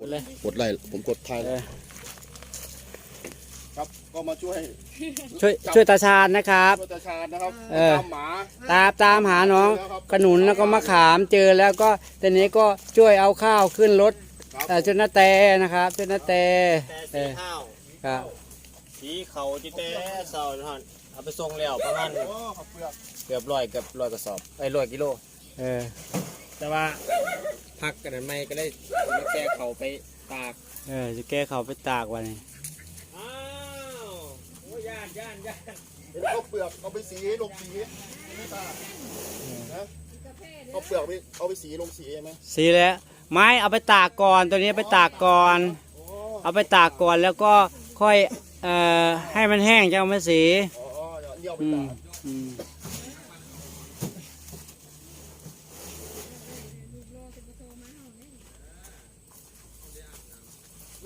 กดเลยกดไล่ผมกดทายเออครับก็มาช่วยช่วยช่วยตาชาญนะครับ ช่วยตาชาญนะครับเออ ตามหมา ตามตามหาน้องขนุนแล้วก็มะขามเจอแล้วก็ตอนนี้ก็ช่วยเอาข้าวขึ้นรถครับเอ่อจนนาแตนะครับจนนาแตแต่เอสีอข้าวครับสีเขาจิแต่เสาท่อนเอาไปส่งแล้วประมาณโอ้ขอบเปลือกเกือบร้อยเกือบร้อยกระสอบไอ้ร้อยกิโล เออแต่ว่า พักกันนั้นไม่ก็ได้มาแก้เขาไปตากเออจะแก้เขาวไปตากวันนี้อ้าวโอ้ย่านย่านย่านเห็นข้าวเปลือกเอาไปสีลงสีไม่ตานะข้าวเปลือกไปเอาไปสีลงสีใช่ไหมสีแล้วไม้เอาไปตากก่อนตัวนี้ไปตากก่อนโอ้เอาไปตากก่อนแล้วก็ค่อยเอ่อให้มันแห้งจะเอามาสีอ๋อเดี๋ยวเยี่ยวไปอืมตาก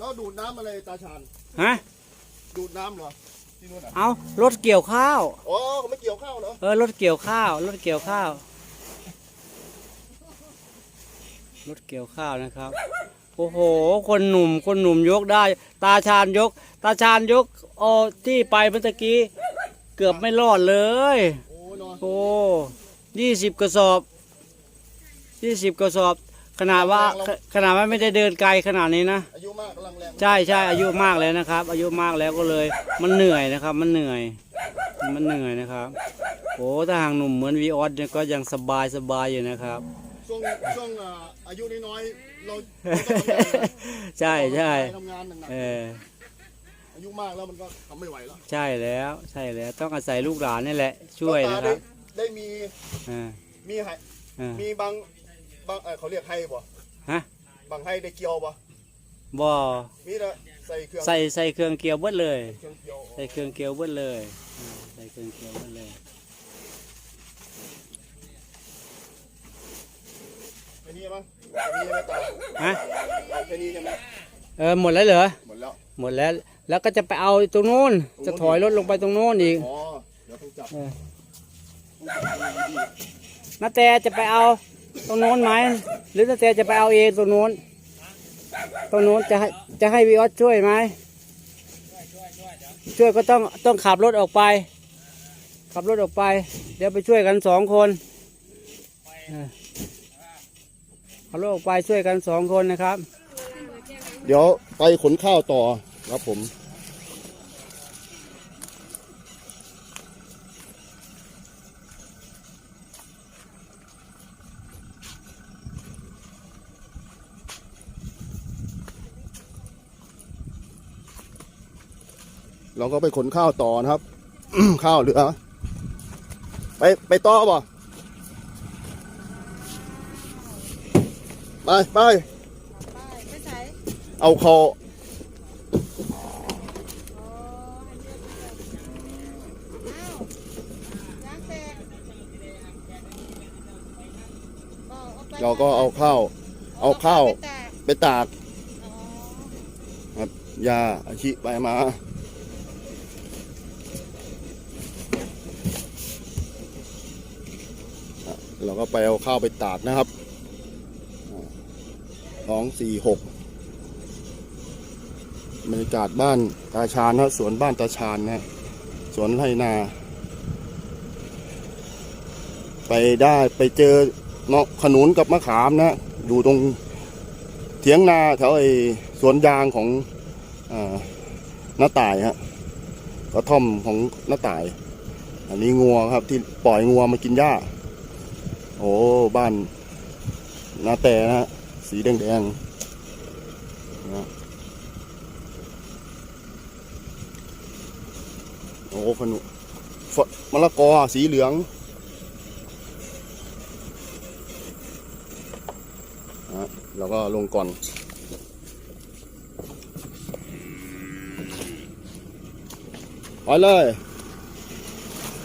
แล้วดูดน้ำอะไรตาชาญฮะดูดน้ำเหรอที่นู่นอะเอารถเกี่ยวข้าว อ๋อเขาไม่เกี่ยวข้าวเหรอเออรถเกี่ยวข้าวรถเกี่ยวข้าวรถเกี่ยวข้าวนะครับ โอ้โห คนหนุ่มคนหนุ่มยกได้ ตาชาญยก ตาชาญยกโอ้ที่ไปเมื่อตะกี้ เกือบไม่รอดเลย โอ้นอนโอ้ยี่สิบกระสอบยี่สิบกระสอบ ขนาดว่าขนาดว่าไม่ได้เดินไกลขนาดนี้นะอายุมากกำลังแรงใช่ใช่อายุมากแล้วนะครับ อายุมากแล้วก็เลย มันเหนื่อยนะครับ มันเหนื่อย มันเหนื่อยนะครับโอ้ถ้าหางหนุ่มเหมือนวีออสเนี่ยก็ยังสบายสบายอยู่นะครับช่วงช่วงอ่าอายุน้อยๆเราเราต้องทำงานนะใช่ใช่ทำงานหนักเออๆอายุมากแล้วมันก็ทำไม่ไหวแล้วใช่แล้วใช่แล้วต้องอาศัยลูกหลานนี่แหละ ช่วยนะคได้รับได้มีอ่ามีไฮอ่ามีบาง บางเออเขาเรียกไฮบ่ฮะบางไฮได้เกี่ยวบ่บ่มีแต่ใส่เครื่องใส่ใส่เครื่องเกี่ยวเบิดเลย เครื่องเกี่ยวใส่เครื่องเกี่ยวเบิดเลยอ่าใส่เครื่องเกี่ยวเบิดเลยแค่นี้มั้งแค่นี้ใช่ไหมตาฮะแค่นี้ใช่ไหมเออหมดแล้วเหรอ หมดแล้ว หมดแล้ว แล้วก็จะไปเอาตรงโน้น จะถอยรถลงไปตรงโน้นอีก อ๋อ เดี๋ยวต้องจับเออต้องจับดีนาแต่จะไปเอา ตรงโน้นไหมหรือนาแต่จะไปเอาเองตรงโน้นตรงโน้นจะให้จะให้วีออสช่วยไหมช่วยก็ต้องต้องขับรถออกไป ขับรถออกไป เดี๋ยวไปช่วยกันสองคนขับรถออกไปช่วยกันสองคนนะครับ เดี๋ยวไปขนข้าวต่อครับผม เราก็ไปขนข้าวต่อนะครับ ข้าวเหลือ ไปไปต่อบ่ไปไปไม่ใช่เอาเขาอ๋อให้เลือกอ้าวยางแตกบอกเอาไปเราก็เอาข้าว เอาข้าวไปตากไปตากอ๋อครับยาอาชิไปมา เราก็ไปเอาข้าวไปตากนะครับสองสี่หกบรรยากาศบ้านตาชาญนะสวนบ้านตาชาญนะสวนไรนา ไปได้ไปเจอเนาะขนุนกับมะขามนะอยู่ตรงเถียงนาแถวไอ้สวนยางของอ่าน้าต่ายฮะกระท่อมของน้าต่าย อันนี้งัวครับที่ปล่อยงัวมากินหญ้า โอ้บ้านนาแต่นะฮะสีแดงแดงๆนะโอ้ขนุฝมะละกอสีเหลืองนะเราก็ลงก่อนไปเลย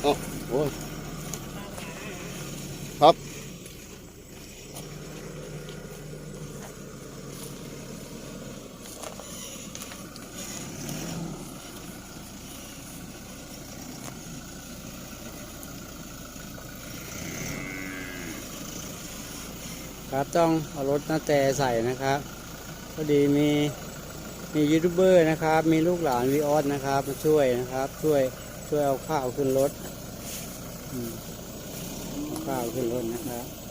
เอาโอ้ยครับ ต้องเอารถนาแต่ใส่นะครับพอดีมีมียูทูบเบอร์นะครับ มีลูกหลานวีออสนะครับ มาช่วยนะครับ ช่วยช่วยเอาข้าวขึ้นรถข้าวขึ้นรถนะครับ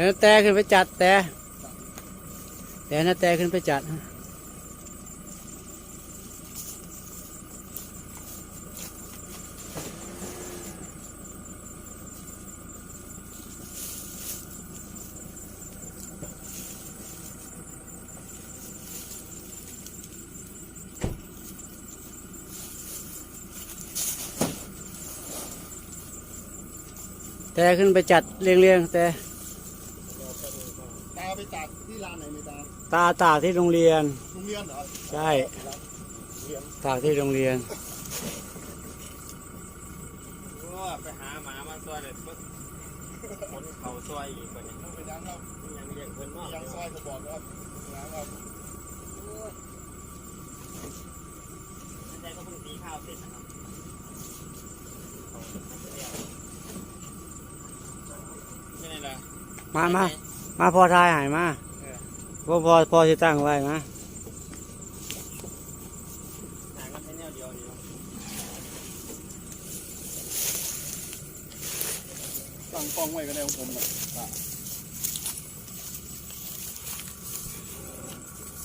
ดี๋ยวแต่ขึ้นไปจัดแต่เดี๋ยวนาแต่ขึ้นไปจัดแต่ขึ้นไปจัดเรียงๆแต่ ตาไปตากที่ร้านไหนมี ตาตาตากที่โรงเรียน โรงเรียนเหรอใช่เรียนตากที่โรงเรียนก็ไปหาหมามาซอยเลยปึ๊บขนเขาซอยอีกคนนี้ต้องไปยังครับยังเรียกเพื่อนนอกยังซอยเขาบอกครับนะครับใจก็เพิ่งตีข้าวเสร็จนะครับไม่ได้ละมามามาพอทายหายมา พอพอพอจะตั้งไว้มาหางกันแค่แนวเดียวเดียวตั้งกล้องไว้ก็ได้ของผมนะ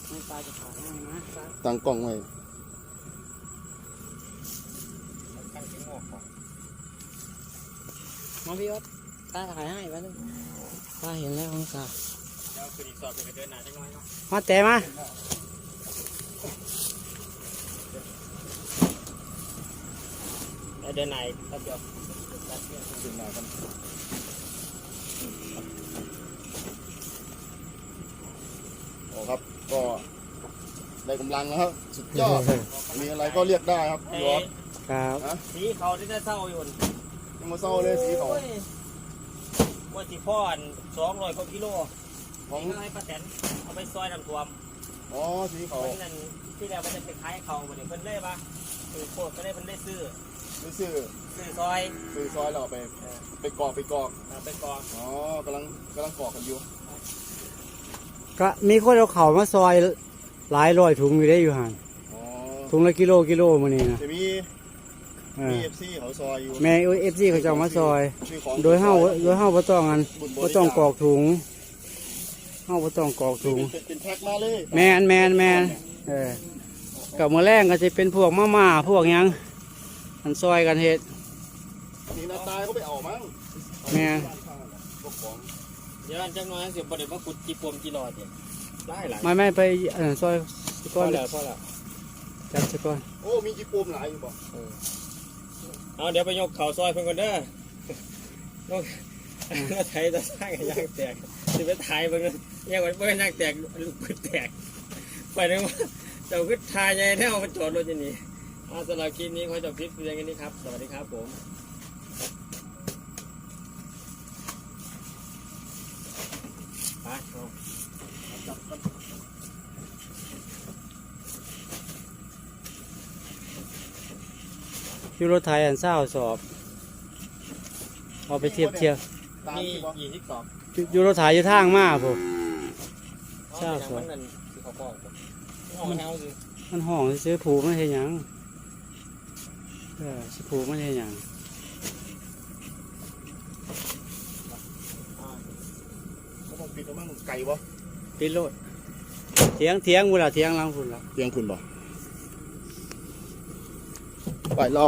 ไม่ตาจะขาดให้นะตั้งกล้องไว้ตั้งถึงหกของมาพี่ออสตาถ่ายให้ไว้เลยตาเห็นแล้วของตาแล้วคืออีกสอบเป็นกระเดินหนา มาแต่มาแล้วเดินไหนแป๊บเดียวขึ้นมากันโอ้ครับก็ได้กำลังแล้วครับสุดยอด มีอะไรก็เรียกได้ครับไอ้ยอดครับสีเขาที่จะเศร้าอยู่ยังมาเศร้าเลยสีเขาว่าสิพ่อนสองร้อยกว่ากิโล ของนี่ก็ให้ป้าแตนเอาไปซอยน้ำท่วมอ๋อสีเขาเพิ่นนั่นที่แล้วมันจะไปขายเขาบ่นี่เพิ่นเลยปะเออโคตรก็ได้เพิ่นได้ซื้อไม่ซื้อซื้อซอยซื้อซอยเราไป ไปกรอกไปกรอกเอาไปกองอ๋อกำลังกำลังกรอกกันอยู่ก็มีคนเอาเข่าวมาซอยหลายร้อยถุงอยู่ได้อยู่ห่างอ๋อถุงละกิโลกิโลมื้อนี้นะจะมีเอมีอเอฟซีเขาซอยอยู่แม่เอฟซีเขาจะเอามาซอย ชื่อของโดยเฮาโดยเฮาบ่ต้องอันบ่ต้องกรอกถุง เฮาบ่ต้องกรอกถุงเป็นเป็นแพ็คมาเลยแมนแมนแมนเออกับมื้อแรงก็จะเป็นพวกมาม่าพวกหยังอันซอยกันเฮ็ดนี่นาตายเขาไปเอามั้งแม่นพวกของเดี๋ยวอันจังน้อยสิบ่ได้มาขุดจีปมจีรอดเนี่ยหลายหลายไม่ไม่ไปเออซอยสพก้ออนแล้วพอแล้วจัดสก้อนโอ้มีจีปูมหลายอยู่บ่เอาเดี๋ยวไปยกเขาซอยเพิ่นก่อนเด้อยกมาไทยตะสร้างกันยางแตก สิไปถ่ายเบิ่งนะยังว่าเบิ่งยางแตกลูกปืนแตกไปนึกว่าเจ้าคือทายใหญ่แท้เอามาจอดรถอยู่นี่เอาสำหรับคลิปนี้ขอจบคลิปเพียงแค่นี้ครับ สวัสดีครับผมไปเอาอยู่รถไทยอันเศร้าสอบ เอาไปเทียบเทียบ ตามมีที่บ่ยี่สิบสอง อยู่อยู่รถไทยอยู่ทางมาผมเอาอย่างมันนั่นสิเขาบอกผมเอามาเอาสิมมันห้องซื้อผูกมันเฮ็ดหยังเออสิผูกมันเฮ็ดหยังเขาต้องปิดแล้วมั้งไก่วะปิดโลดเถียงเถียงพุ่นล่ะเถียงหลังพุ่นล่ะเตียงคุณบ่ไปเล่า